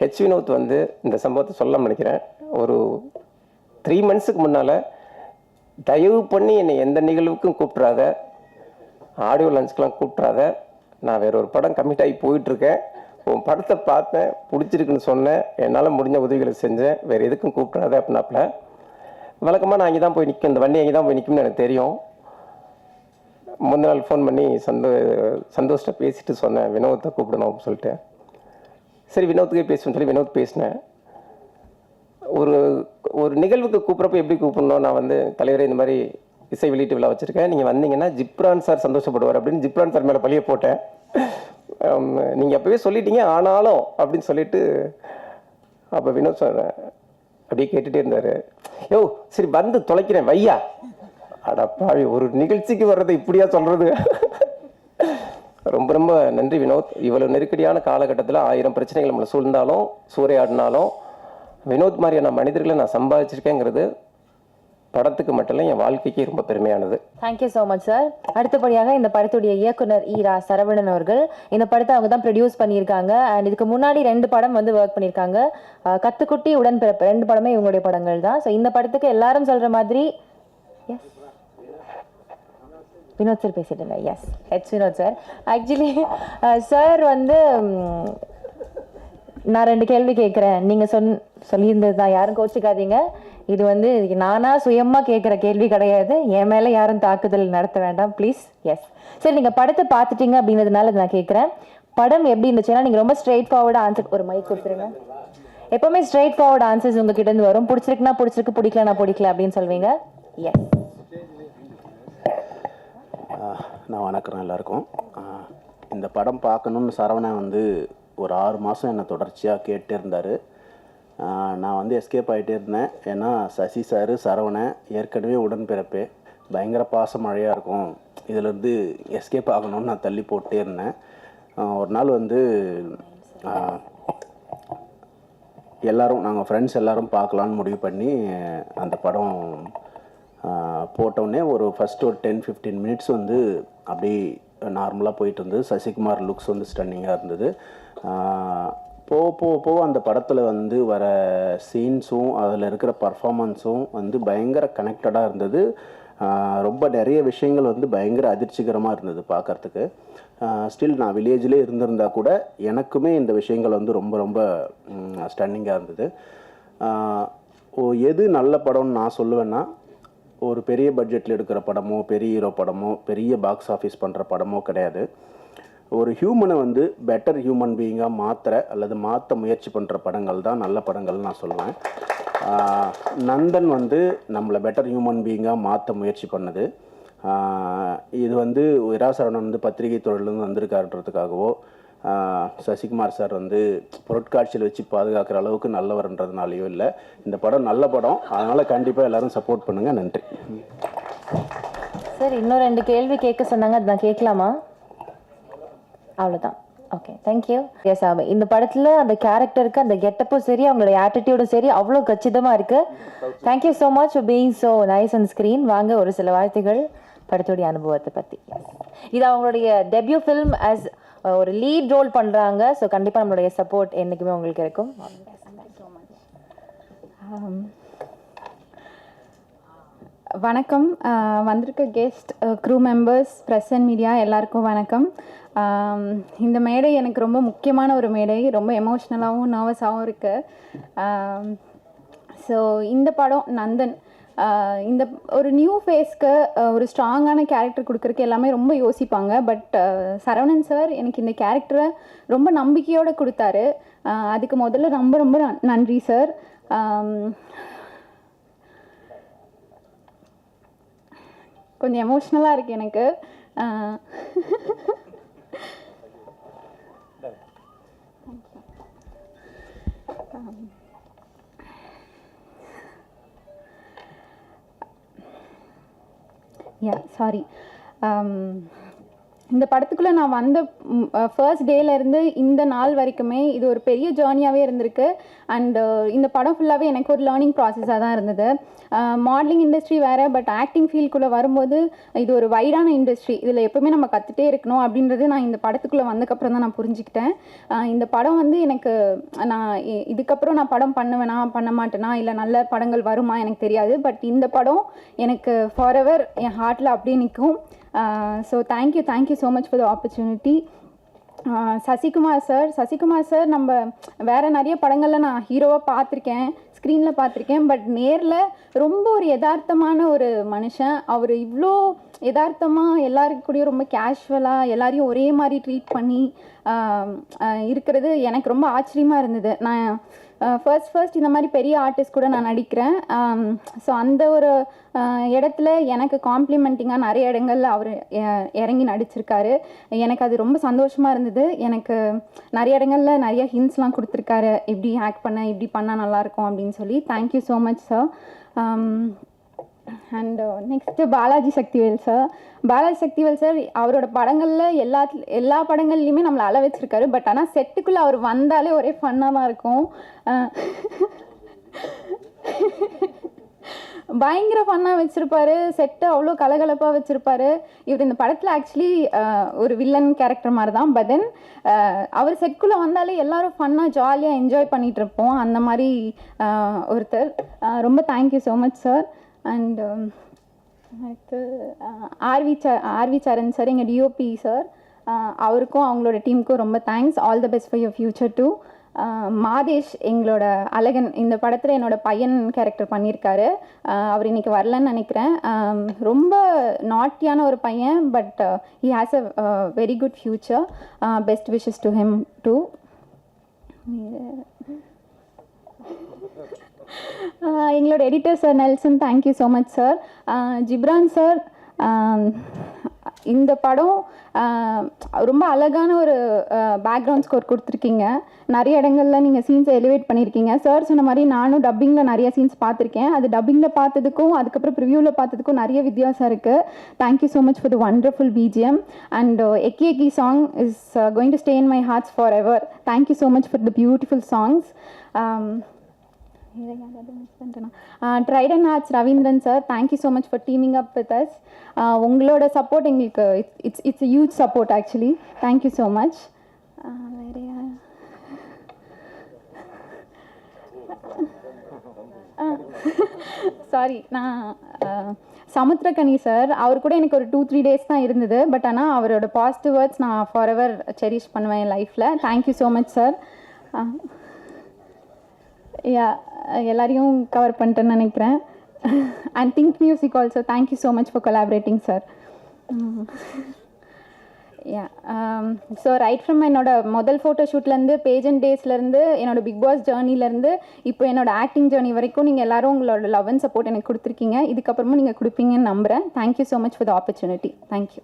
H Vinod வந்து இந்த சம்பவத்தை சொல்ல நினைக்கிறேன். ஒரு த்ரீ மந்த்ஸுக்கு முன்னால் தயவு பண்ணி என்னை எந்த நிகழ்வுக்கும் கூப்பிட்றாத ஆடியோ லஞ்சுக்கெலாம் கூப்பிட்றாத நான் வேற ஒரு படம் கமிட் ஆகி போயிட்டுருக்கேன். உன் படத்தை பார்த்தேன் பிடிச்சிருக்குன்னு சொன்னேன் என்னால் முடிஞ்ச உதவிகளை செஞ்சேன் வேறு எதுக்கும் கூப்பிட்றாத அப்படின்னாப்புல வழக்கமாக நான் அங்கே தான் போய் நிற்கும் இந்த வண்டி அங்கே தான் போய் நிற்கும்னு எனக்கு தெரியும். முந்தின நாள் ஃபோன் பண்ணி சந்தோ சந்தோஷ்ட பேசிட்டு சொன்னேன் வினோத்தை கூப்பிடணும் அப்படின்னு சொல்லிட்டு. சரி வினோத்துக்கே பேசுன்னு சொல்லி வினோத் பேசினேன். ஒரு ஒரு நிகழ்வுக்கு கூப்பிட்றப்ப எப்படி கூப்பிடணும்? நான் வந்து தலைவரே இந்த மாதிரி இசை வெளியீட்டு விழா வச்சுருக்கேன். நீங்கள் வந்தீங்கன்னா ஜிப்ரான் சார் சந்தோஷப்படுவார் அப்படின்னு ஜிப்ரான் சார் மேலே பழிய போட்டேன். நீங்கள் அப்போவே சொல்லிட்டீங்க ஆனாலும் அப்படின்னு சொல்லிட்டு அப்போ வினோத் சார் அப்படியே கேட்டுகிட்டே இருந்தார். யோ சரி வந்து தொலைக்கிறேன் வையா. அடப்பாவி பாவி ஒரு நிகழ்ச்சிக்கு வர்றதை இப்படியா சொல்கிறது ரொம்ப ரொம்ப நன்றி வினோத். இவ்வளவு நெருக்கடியான காலகட்டத்தில் ஆயிரம் பிரச்சனைகள் நம்மளை சூழ்ந்தாலும் சூறையாடினாலும் வினோத் மாதிரியான மனிதர்களை நான் சம்பாதிச்சிருக்கேங்கிறது படத்துக்கு மட்டும் இல்லை என் வாழ்க்கைக்கு ரொம்ப பெருமையானது. Thank you so much sir அடுத்தபடியாக இந்த படத்துடைய இயக்குனர் ஈரா சரவணன் அவர்கள். இந்த படத்தை அவங்க தான் ப்ரொடியூஸ் பண்ணியிருக்காங்க. அண்ட் இதுக்கு முன்னாடி ரெண்டு படம் வந்து ஒர்க் பண்ணியிருக்காங்க. கத்துக்குட்டி உடன்பிறப்பு. ரெண்டு படமே இவங்களுடைய படங்கள் தான். ஸோ இந்த படத்துக்கு எல்லாரும் சொல்ற மாதிரி எஸ் வினோத் சார் பேசிட்டு S H Vinoth sir actually sir வந்து நான் ரெண்டு கேள்வி கேட்குறேன். நீங்கள் சொன் சொல்லியிருந்தது தான். யாரும் கோச்சிக்காதீங்க. இது வந்து நானா சுயமாக கேட்குற கேள்வி கிடையாது. என் மேலே யாரும் தாக்குதல் நடத்த வேண்டாம். ப்ளீஸ் எஸ் சரி நீங்கள் படத்தை பார்த்துட்டீங்க அப்படிங்கிறதுனால நான் கேட்குறேன். படம் எப்படி இருந்துச்சுன்னா நீங்கள் ரொம்ப ஸ்ட்ரெயிட் ஃபார்வர்டாக ஆன்சர் ஒரு மைக் கொடுத்துருங்க. எப்போவுமே ஸ்ட்ரெயிட் ஃபார்வர்ட் ஆன்சர்ஸ் உங்ககிட்ட இருந்து வரும். பிடிச்சிருக்குன்னா பிடிச்சிருக்கு. பிடிக்கலனா பிடிக்கல அப்படின்னு சொல்வீங்க. எஸ் நான் வணக்கிறேன் எல்லாருக்கும். இந்த படம் பார்க்கணுன்னு சரவணன் வந்து ஒரு ஆறு மாதம் என்னை தொடர்ச்சியாக கேட்டே இருந்தார். நான் வந்து எஸ்கேப் ஆகிட்டே இருந்தேன். ஏன்னா சசி சார் சரவணன் ஏற்கனவே உடன்பிறப்பே. பயங்கர பாச மழையாக இருக்கும். இதிலேருந்து எஸ்கேப் ஆகணும்னு நான் தள்ளி போட்டே இருந்தேன். ஒரு நாள் வந்து எல்லோரும் நாங்கள் ஃப்ரெண்ட்ஸ் எல்லோரும் பார்க்கலான்னு முடிவு பண்ணி அந்த படம் போட்டோடனே ஒரு ஃபஸ்ட் ஒரு டென் ஃபிஃப்டீன் மினிட்ஸ் வந்து அப்படியே நார்மலாக போயிட்டு இருந்தது. சசிகுமார் லுக்ஸ் வந்து ஸ்டன்னிங்காக இருந்தது. போக போக போக அந்த படத்தில் வந்து வர சீன்ஸும் அதில் இருக்கிற பர்ஃபாமன்ஸும் வந்து பயங்கர கனெக்டடாக இருந்தது. ரொம்ப நிறைய விஷயங்கள் வந்து பயங்கர அதிர்ச்சிகரமாக இருந்தது பார்க்கறதுக்கு ஸ்டில் நான் வில்லேஜ்லேயே இருந்திருந்தா கூட எனக்குமே இந்த விஷயங்கள் வந்து ரொம்ப ரொம்ப ஸ்டன்னிங்காக இருந்தது. ஓ எது நல்ல படம்னு நான் சொல்லுவேன்னா ஒரு பெரிய பட்ஜெட்டில் எடுக்கிற படமோ பெரிய ஹீரோ படமோ பெரிய பாக்ஸ் ஆஃபீஸ் பண்ணுற படமோ கிடையாது. ஒரு ஹியூமனை வந்து பெட்டர் ஹியூமன் பீயிங்காக மாற்றுற அல்லது மாற்ற முயற்சி பண்ணுற படங்கள் தான் நல்ல படங்கள்னு நான் சொல்லுவேன். நந்தன் வந்து நம்மளை பெட்டர் ஹியூமன் பீயிங்காக மாற்ற முயற்சி பண்ணுது. இது வந்து விராசரவணன் வந்து பத்திரிகை துறையிலேருந்து வந்திருக்காருன்றதுக்காகவோ சசிகுமார் சார் வந்து பொருட்காட்சியில் வச்சு பாதுகாக்கிற அளவுக்கு நல்லவர்ன்றதுனாலையும் இல்லை. இந்த படம் நல்ல படம். அதனால் கண்டிப்பாக எல்லாரும் சப்போர்ட் பண்ணுங்கள் நன்றி. சார் இன்னும் ரெண்டு கேள்வி கேட்க சொன்னாங்க. அது நான் கேட்கலாமா? அவ்வளோதான் ஓகே தேங்க்யூ எஸ் ஆமா இந்த படத்தில் அந்த கேரக்டருக்கு அந்த கெட்டப்பும் சரி அவங்களோட ஆட்டிடியூடும் சரி அவ்வளோ கச்சிதமாக இருக்குது thank you so much for being so nice and screen வாங்க ஒரு சில வார்த்தைகள் படத்துடைய அனுபவத்தை பற்றி இது அவங்களுடைய டெபியூ ஃபிலிம் ஆஸ் ஒரு லீட் ரோல் பண்ணுறாங்க ஸோ கண்டிப்பாக நம்மளுடைய சப்போர்ட் என்றைக்குமே உங்களுக்கு இருக்கும். Um, வணக்கம். வந்திருக்க guest crew members press and media எல்லாருக்கும் வணக்கம். Um, இந்த மேடை எனக்கு ரொம்ப முக்கியமான ஒரு மேடை. ரொம்ப எமோஷ்னலாகவும் நர்வஸாகவும் இருக்குது ஸோ um, இந்த படம் நந்தன் இந்த ஒரு நியூ ஃபேஸ்க்கு ஒரு ஸ்ட்ராங்கான கேரக்டர் கொடுக்குறக்கு எல்லாமே ரொம்ப யோசிப்பாங்க. பட் சரவணன் சார் எனக்கு இந்த கேரக்டரை ரொம்ப நம்பிக்கையோடு கொடுத்தாரு. அதுக்கு முதல்ல ரொம்ப ரொம்ப நன்றி சார் கொஞ்சம் எமோஷ்னலாக இருக்குது எனக்கு. ஆஹ் யா சாரி இந்த படத்துக்குள்ளே நான் வந்த ஃபர்ஸ்ட் டேலேருந்து இந்த நாள் வரைக்குமே இது ஒரு பெரிய ஜேர்னியாகவே இருந்திருக்கு. அண்டு இந்த படம் ஃபுல்லாகவே எனக்கு ஒரு லேர்னிங் ப்ராசஸாக தான் இருந்தது. மாடலிங் இண்டஸ்ட்ரி வேறு பட் ஆக்டிங் ஃபீல்டுக்குள்ளே வரும்போது இது ஒரு வைடான இண்டஸ்ட்ரி இதில் எப்போவுமே நம்ம கற்றுட்டே இருக்கணும் அப்படின்றது நான் இந்த படத்துக்குள்ளே வந்தக்கப்புறம் தான் நான் புரிஞ்சுக்கிட்டேன். இந்த படம் வந்து எனக்கு நான் இதுக்கப்புறம் நான் படம் பண்ணுவேனா பண்ண மாட்டேனா இல்லை நல்ல படங்கள் வருமா எனக்கு தெரியாது. பட் இந்த படம் எனக்கு ஃபார் என் ஹார்ட்டில் அப்படியே நிற்கும். So thank you thank you so much for the opportunity Sasikumar sir Sasikumar sir நம்ம வேறு நிறைய படங்களில் நான் ஹீரோவாக பார்த்துருக்கேன் ஸ்க்ரீனில் பார்த்துருக்கேன் பட் நேரில் ரொம்ப ஒரு யதார்த்தமான ஒரு மனுஷன். அவர் இவ்வளோ யதார்த்தமாக எல்லாருக்கூடயும் ரொம்ப கேஷுவலாக எல்லாரையும் ஒரே மாதிரி ட்ரீட் பண்ணி இருக்கிறது எனக்கு ரொம்ப ஆச்சரியமாக இருந்தது. நான் ஃபர்ஸ்ட் ஃபர்ஸ்ட் இந்த மாதிரி பெரிய ஆர்டிஸ்ட் கூட நான் நடிக்கிறேன். ஸோ அந்த ஒரு இடத்துல எனக்கு காம்ப்ளிமெண்டிங்காக நிறைய இடங்கள்ல அவர் இறங்கி நடிச்சிருக்காரு. எனக்கு அது ரொம்ப சந்தோஷமாக இருந்தது. எனக்கு நிறைய இடங்கள்ல நிறைய ஹின்ஸ்லாம் கொடுத்துருக்காரு. இப்படி ஆக்ட் பண்ண இப்படி பண்ணால் நல்லாயிருக்கும் அப்படின்னு சொல்லி. Thank you so much sir and next uh, Balaji Sakthivel sir Balaji Sakthivel sir அவரோட படங்களில் எல்லா எல்லா படங்கள்லையுமே நம்மளை அள வச்சிருக்காரு. பட் ஆனால் செட்டுக்குள்ளே அவர் வந்தாலே ஒரே ஃபன்னாக தான் இருக்கும். பயங்கர ஃபன்னாக வச்சுருப்பாரு. செட்டை அவ்வளோ கலகலப்பாக வச்சுருப்பாரு. இவர் இந்த படத்தில் ஆக்சுவலி ஒரு வில்லன் கேரக்டர் மாதிரி தான் பட் தென் அவர் செட்குள்ளே வந்தாலே எல்லாரும் ஃபன்னாக ஜாலியாக என்ஜாய் பண்ணிகிட்டு இருப்போம். அந்த மாதிரி ஒருத்தர். ரொம்ப thank you so much sir and um, அடுத்து ஆர்வி ச ஆர்வி சரண் சார் எங்கள் டிஓபி சார் அவருக்கும் அவங்களோட டீமுக்கும் ரொம்ப thanks all the best for your future to Madhesh எங்களோட அழகன் இந்த படத்தில் என்னோட பையன் கேரக்டர் பண்ணியிருக்காரு. அவர் இன்னைக்கு வரலன்னு நினைக்கிறேன். ரொம்ப நாட்டியான ஒரு பையன் but he has a very good future best wishes to him too Uh, எங்களோட editor sir Nelson thank you so much sir Ghibran sir இந்த படம் uh, ரொம்ப அழகான ஒரு uh, பேக்ரவுண்ட் ஸ்கோர் கொடுத்துருக்கீங்க. நிறைய இடங்களில் நீங்கள் சீன்ஸை எலிவேட் பண்ணியிருக்கீங்க. சார் சொன்ன மாதிரி நானும் டப்பிங்கில் நிறைய சீன்ஸ் பார்த்துருக்கேன். அது டப்பிங்கில் பார்த்ததுக்கும் அதுக்கப்புறம் ப்ரிவியூவில் பார்த்ததுக்கும் நிறைய வித்தியாசம் இருக்குது thank you so much for the wonderful BGM and எக்கி எக்கி song is going to stay in my hearts forever thank you so much for the beautiful songs Trident arts Ravindran sir thank you so much for teaming up with us உங்களோட support எங்களுக்கு it's it's huge support actually thank you so much வேறு sorry நான் Samuthirakani sir அவர் கூட எனக்கு ஒரு two three days தான் இருந்தது. But ஆனால் அவரோட பாசிட்டிவ் வேர்ட்ஸ் நான் ஃபார் எவர் செரிஷ் பண்ணுவேன் என் லைஃப்பில் thank you so much sir yeah எல்லாரையும் கவர் பண்ணிட்டேன்னு நினைக்கிறேன். And Think Music also thank you so much for collaborating sir yeah so right from என்னோட முதல் ஃபோட்டோ ஷூட்லேருந்து பேஜன் டேஸ்லேருந்து என்னோட பிக் பாஸ் ஜேர்னிலேருந்து இப்போ என்னோட ஆக்டிங் ஜேர்னி வரைக்கும் நீங்கள் எல்லாரும் உங்களோட லவ் அண்ட் சப்போர்ட் எனக்கு கொடுத்துருக்கீங்க. இதுக்கப்புறமும் நீங்கள் கொடுப்பீங்கன்னு நம்புகிறேன் thank you so much for the opportunity thank you